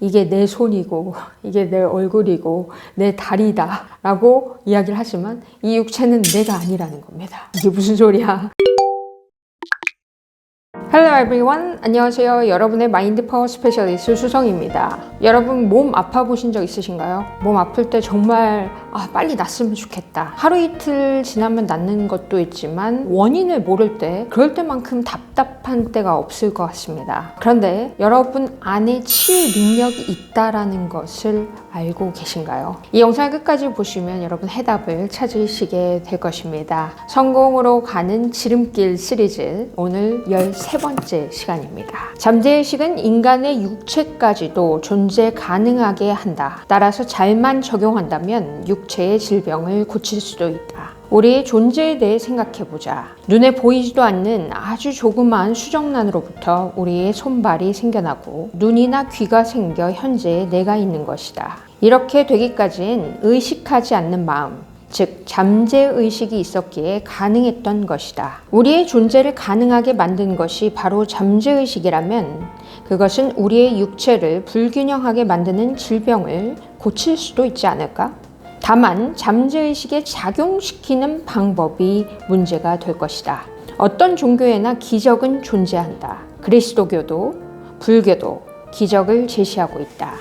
이게 내 손이고 이게 내 얼굴이고 내 다리다 라고 이야기를 하지만 이 육체는 내가 아니라는 겁니다. 이게 무슨 소리야? Everyone. 안녕하세요. 여러분의 마인드 파워 스페셜리스트 수성입니다. 여러분 몸 아파 보신 적 있으신가요? 몸 아플 때 정말 아, 빨리 났으면 좋겠다. 하루 이틀 지나면 낫는 것도 있지만 원인을 모를 때 그럴 때만큼 답답한 때가 없을 것 같습니다. 그런데 여러분 안에 치유 능력이 있다라는 것을 알고 계신가요? 이 영상을 끝까지 보시면 여러분 해답을 찾으시게 될 것입니다. 성공으로 가는 지름길 시리즈 오늘 13번째 시간입니다. 잠재의식은 인간의 육체까지도 존재 가능하게 한다. 따라서 잘만 적용한다면 육체의 질병을 고칠 수도 있다. 우리의 존재에 대해 생각해보자. 눈에 보이지도 않는 아주 조그마한 수정란으로부터 우리의 손발이 생겨나고 눈이나 귀가 생겨 현재의 내가 있는 것이다. 이렇게 되기까지는 의식하지 않는 마음, 즉 잠재 의식이 있었기에 가능했던 것이다. 우리의 존재를 가능하게 만든 것이 바로 잠재 의식이라면 그것은 우리의 육체를 불균형하게 만드는 질병을 고칠 수도 있지 않을까? 다만 잠재의식에 작용시키는 방법이 문제가 될 것이다. 어떤 종교에나 기적은 존재한다. 그리스도교도 불교도 기적을 제시하고 있다.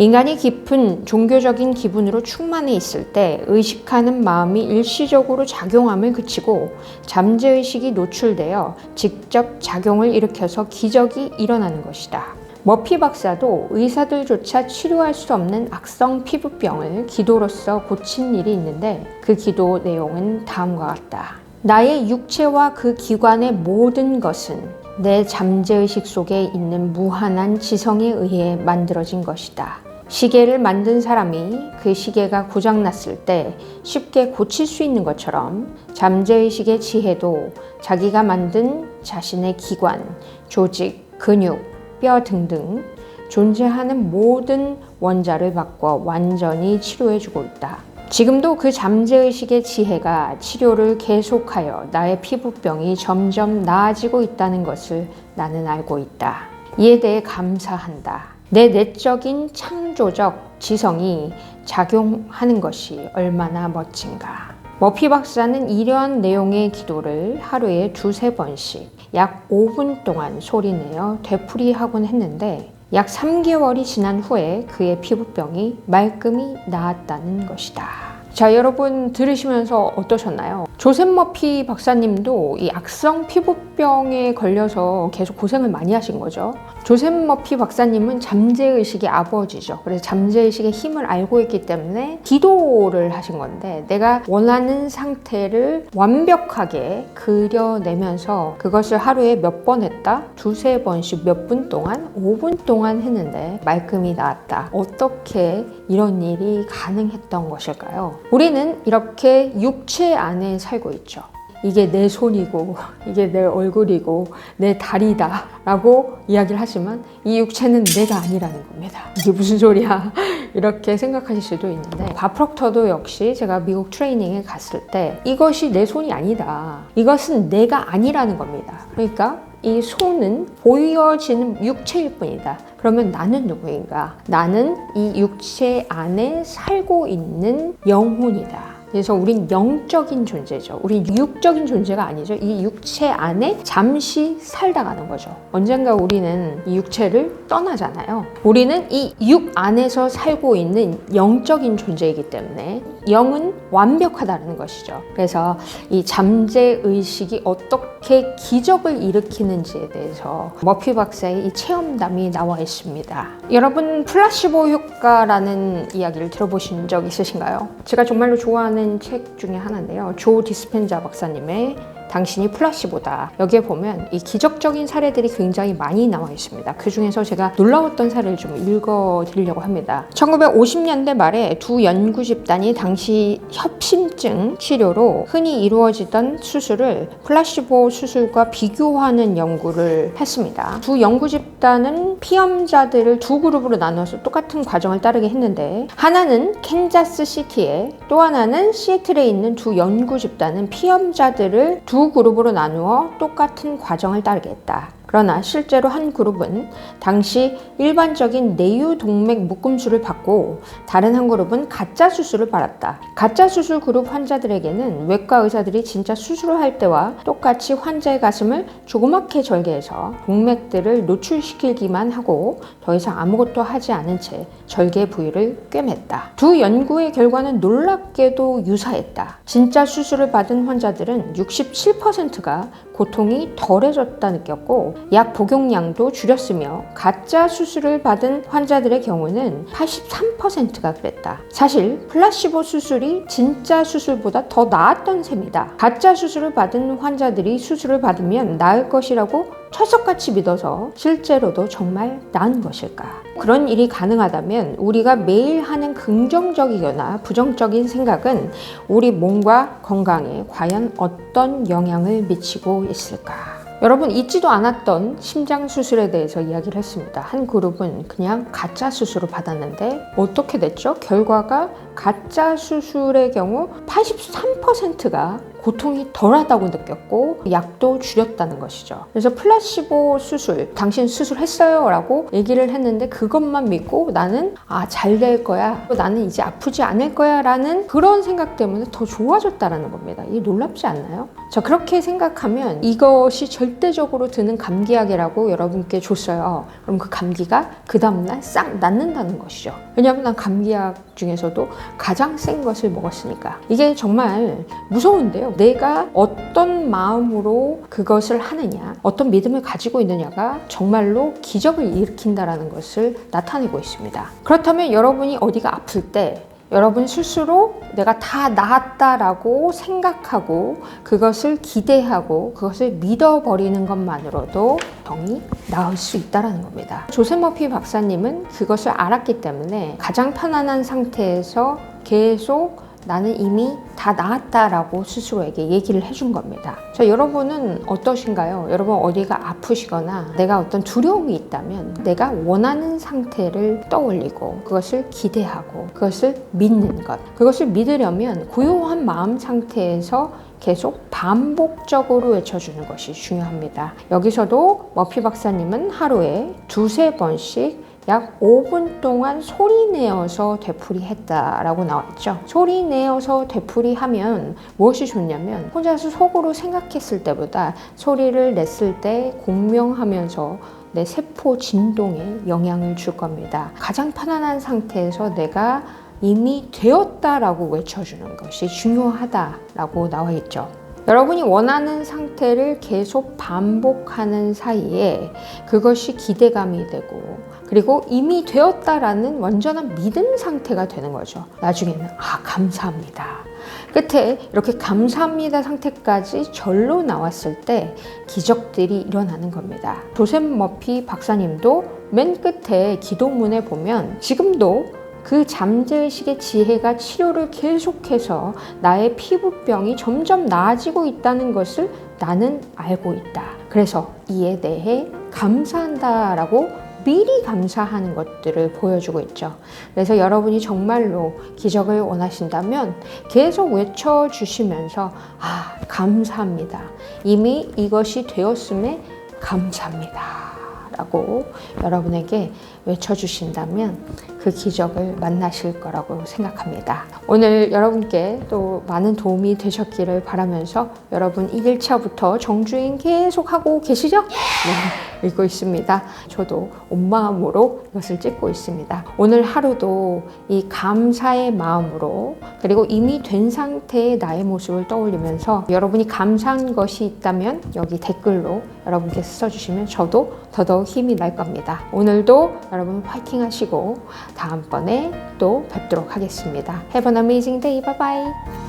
인간이 깊은 종교적인 기분으로 충만해 있을 때 의식하는 마음이 일시적으로 작용함을 그치고 잠재의식이 노출되어 직접 작용을 일으켜서 기적이 일어나는 것이다. 머피 박사도 의사들조차 치료할 수 없는 악성 피부병을 기도로서 고친 일이 있는데 그 기도 내용은 다음과 같다. 나의 육체와 그 기관의 모든 것은 내 잠재의식 속에 있는 무한한 지성에 의해 만들어진 것이다. 시계를 만든 사람이 그 시계가 고장났을 때 쉽게 고칠 수 있는 것처럼 잠재의식의 지혜도 자기가 만든 자신의 기관, 조직, 근육, 뼈 등등 존재하는 모든 원자를 바꿔 완전히 치료해주고 있다. 지금도 그 잠재의식의 지혜가 치료를 계속하여 나의 피부병이 점점 나아지고 있다는 것을 나는 알고 있다. 이에 대해 감사한다. 내 내적인 창조적 지성이 작용하는 것이 얼마나 멋진가. 머피 박사는 이러한 내용의 기도를 하루에 두세 번씩 약 5분 동안 소리내어 되풀이하곤 했는데 약 3개월이 지난 후에 그의 피부병이 말끔히 나았다는 것이다. 자, 여러분 들으시면서 어떠셨나요? 조셉 머피 박사님도 이 악성 피부병에 걸려서 계속 고생을 많이 하신 거죠. 조셉 머피 박사님은 잠재의식의 아버지죠. 그래서 잠재의식의 힘을 알고 있기 때문에 기도를 하신 건데 내가 원하는 상태를 완벽하게 그려내면서 그것을 하루에 몇 번 했다? 두세 번씩 몇 분 동안? 5분 동안 했는데 말끔히 나았다. 어떻게 이런 일이 가능했던 것일까요? 우리는 이렇게 육체 안에 살고 있죠. 이게 내 손이고 이게 내 얼굴이고 내 다리다 라고 이야기를 하지만 이 육체는 내가 아니라는 겁니다. 이게 무슨 소리야 이렇게 생각하실 수도 있는데 바프럭터도 역시 제가 미국 트레이닝에 갔을 때 이것이 내 손이 아니다. 이것은 내가 아니라는 겁니다. 그러니까 이 손은 보여지는 육체일 뿐이다. 그러면 나는 누구인가? 나는 이 육체 안에 살고 있는 영혼이다. 그래서 우린 영적인 존재죠. 우린 육적인 존재가 아니죠. 이 육체 안에 잠시 살다 가는 거죠. 언젠가 우리는 이 육체를 떠나잖아요. 우리는 이 육 안에서 살고 있는 영적인 존재이기 때문에 영은 완벽하다는 것이죠. 그래서 이 잠재 의식이 어떻게 기적을 일으키는지에 대해서 머피 박사의 이 체험담이 나와 있습니다. 여러분 플라시보 효과라는 이야기를 들어보신 적 있으신가요? 제가 정말로 좋아하는 책 중에 하나인데요. 조 디스펜자 박사님의 당신이 플라시보다 여기에 보면 이 기적적인 사례들이 굉장히 많이 나와 있습니다. 그 중에서 제가 놀라웠던 사례를 좀 읽어 드리려고 합니다. 1950년대 말에 두 연구 집단이 당시 협심증 치료로 흔히 이루어지던 수술을 플라시보 수술과 비교하는 연구를 했습니다. 두 연구 집단은 피험자들을 두 그룹으로 나눠서 똑같은 과정을 따르게 했는데 하나는 캔자스 시티에 또 하나는 시애틀에 있는 두 연구 집단은 피험자들을 두두 그룹으로 나누어 똑같은 과정을 따르게 했다. 그러나 실제로 한 그룹은 당시 일반적인 내유 동맥 묶음술을 받고 다른 한 그룹은 가짜 수술을 받았다. 가짜 수술 그룹 환자들에게는 외과 의사들이 진짜 수술을 할 때와 똑같이 환자의 가슴을 조그맣게 절개해서 동맥들을 노출시키기만 하고 더 이상 아무것도 하지 않은 채 절개 부위를 꿰맸다. 두 연구의 결과는 놀랍게도 유사했다. 진짜 수술을 받은 환자들은 67%가 고통이 덜해졌다 느꼈고 약 복용량도 줄였으며 가짜 수술을 받은 환자들의 경우는 83%가 그랬다. 사실 플라시보 수술이 진짜 수술보다 더 나았던 셈이다. 가짜 수술을 받은 환자들이 수술을 받으면 나을 것이라고 철석같이 믿어서 실제로도 정말 나은 것일까? 그런 일이 가능하다면 우리가 매일 하는 긍정적이거나 부정적인 생각은 우리 몸과 건강에 과연 어떤 영향을 미치고 있을까? 여러분 잊지도 않았던 심장 수술에 대해서 이야기를 했습니다. 한 그룹은 그냥 가짜 수술을 받았는데 어떻게 됐죠? 결과가 가짜 수술의 경우 83%가 고통이 덜하다고 느꼈고 약도 줄였다는 것이죠. 그래서 플라시보 수술, 당신 수술했어요 라고 얘기를 했는데 그것만 믿고 나는 아, 잘 될 거야. 나는 이제 아프지 않을 거야 라는 그런 생각 때문에 더 좋아졌다라는 겁니다. 이게 놀랍지 않나요? 자, 그렇게 생각하면 이것이 절대적으로 드는 감기약이라고 여러분께 줬어요. 그럼 그 감기가 그 다음날 싹 낫는다는 것이죠. 왜냐하면 난 감기약 중에서도 가장 센 것을 먹었으니까. 이게 정말 무서운데요. 내가 어떤 마음으로 그것을 하느냐, 어떤 믿음을 가지고 있느냐가 정말로 기적을 일으킨다라는 것을 나타내고 있습니다. 그렇다면 여러분이 어디가 아플 때 여러분 스스로 내가 다 나았다라고 생각하고 그것을 기대하고 그것을 믿어버리는 것만으로도 병이 나을 수 있다는 겁니다. 조셉 머피 박사님은 그것을 알았기 때문에 가장 편안한 상태에서 계속 나는 이미 다 나았다라고 스스로에게 얘기를 해준 겁니다. 자, 여러분은 어떠신가요? 여러분 어디가 아프시거나 내가 어떤 두려움이 있다면 내가 원하는 상태를 떠올리고 그것을 기대하고 그것을 믿는 것. 그것을 믿으려면 고요한 마음 상태에서 계속 반복적으로 외쳐주는 것이 중요합니다. 여기서도 머피 박사님은 하루에 두세 번씩 약 5분 동안 소리 내어서 되풀이 했다라고 나왔죠. 소리 내어서 되풀이 하면 무엇이 좋냐면 혼자서 속으로 생각했을 때보다 소리를 냈을 때 공명하면서 내 세포 진동에 영향을 줄 겁니다. 가장 편안한 상태에서 내가 이미 되었다라고 외쳐주는 것이 중요하다라고 나와 있죠. 여러분이 원하는 상태를 계속 반복하는 사이에 그것이 기대감이 되고 그리고 이미 되었다라는 완전한 믿음 상태가 되는 거죠. 나중에는 아 감사합니다. 끝에 이렇게 감사합니다 상태까지 절로 나왔을 때 기적들이 일어나는 겁니다. 조셉 머피 박사님도 맨 끝에 기도문에 보면 지금도 그 잠재의식의 지혜가 치료를 계속해서 나의 피부병이 점점 나아지고 있다는 것을 나는 알고 있다. 그래서 이에 대해 감사한다라고 미리 감사하는 것들을 보여주고 있죠. 그래서 여러분이 정말로 기적을 원하신다면 계속 외쳐주시면서, 아, 감사합니다. 이미 이것이 되었음에 감사합니다. 라고 여러분에게 외쳐주신다면 그 기적을 만나실 거라고 생각합니다. 오늘 여러분께 또 많은 도움이 되셨기를 바라면서 여러분 1일차부터 정주행 계속 하고 계시죠? 네, 읽고 있습니다. 저도 온 마음으로 이것을 찍고 있습니다. 오늘 하루도 이 감사의 마음으로 그리고 이미 된 상태의 나의 모습을 떠올리면서 여러분이 감사한 것이 있다면 여기 댓글로 여러분께 써주시면 저도 더더욱 힘이 날 겁니다. 오늘도 여러분 파이팅 하시고 다음번에 또 뵙도록 하겠습니다. Have an amazing day. Bye bye.